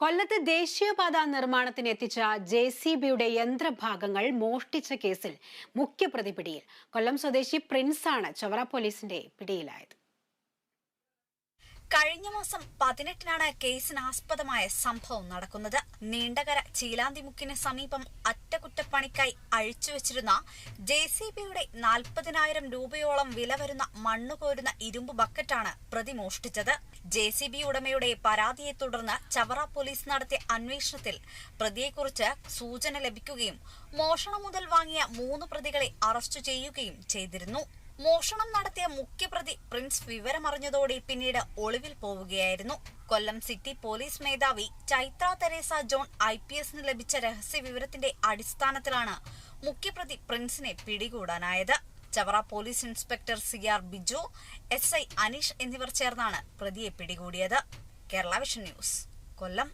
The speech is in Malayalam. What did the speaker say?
കൊല്ലത്ത് ദേശീയപാത നിർമ്മാണത്തിന് എത്തിച്ച ജെ സി ബിയുടെ യന്ത്രഭാഗങ്ങൾ മോഷ്ടിച്ച കേസിൽ മുഖ്യപ്രതി പിടിയിൽ. കൊല്ലം സ്വദേശി പ്രിൻസാണ് ചവറ പോലീസിന്റെ പിടിയിലായത്. കഴിഞ്ഞ മാസം പതിനെട്ടിനാണ് കേസിന് ആസ്പദമായ സംഭവം നടക്കുന്നത്. നീണ്ടകര ചീലാന്തിമുക്കിന് സമീപം അറ്റകുറ്റപ്പണിക്കായി അഴിച്ചുവെച്ചിരുന്ന ജെ സി ബിയുടെ നാൽപ്പതിനായിരം രൂപയോളം വില വരുന്ന മണ്ണ് കോരുന്ന ഇരുമ്പ് ബക്കറ്റാണ് പ്രതി മോഷ്ടിച്ചത്. ജെ സി ബി ഉടമയുടെ പരാതിയെ തുടർന്ന് ചവറ പോലീസ് നടത്തിയ അന്വേഷണത്തിൽ പ്രതിയെക്കുറിച്ച് സൂചന ലഭിക്കുകയും മോഷണം മുതൽ വാങ്ങിയ മൂന്ന് പ്രതികളെ അറസ്റ്റ് ചെയ്യുകയും ചെയ്തിരുന്നു. മോഷണം നടത്തിയ മുഖ്യപ്രതി പ്രിൻസ് വിവരമറിഞ്ഞതോടെ പിന്നീട് ഒളിവിൽ പോവുകയായിരുന്നു. കൊല്ലം സിറ്റി പോലീസ് മേധാവി Chaitra Teresa John I P എസിന് ലഭിച്ച രഹസ്യ വിവരത്തിന്റെ അടിസ്ഥാനത്തിലാണ് മുഖ്യപ്രതി പ്രിൻസിനെ പിടികൂടാനായത്. Chavara police inspector C R Biju S I Aneesh എന്നിവർ ചേർന്നാണ് പ്രതിയെ പിടികൂടിയത്. Kerala Vision News Kollam.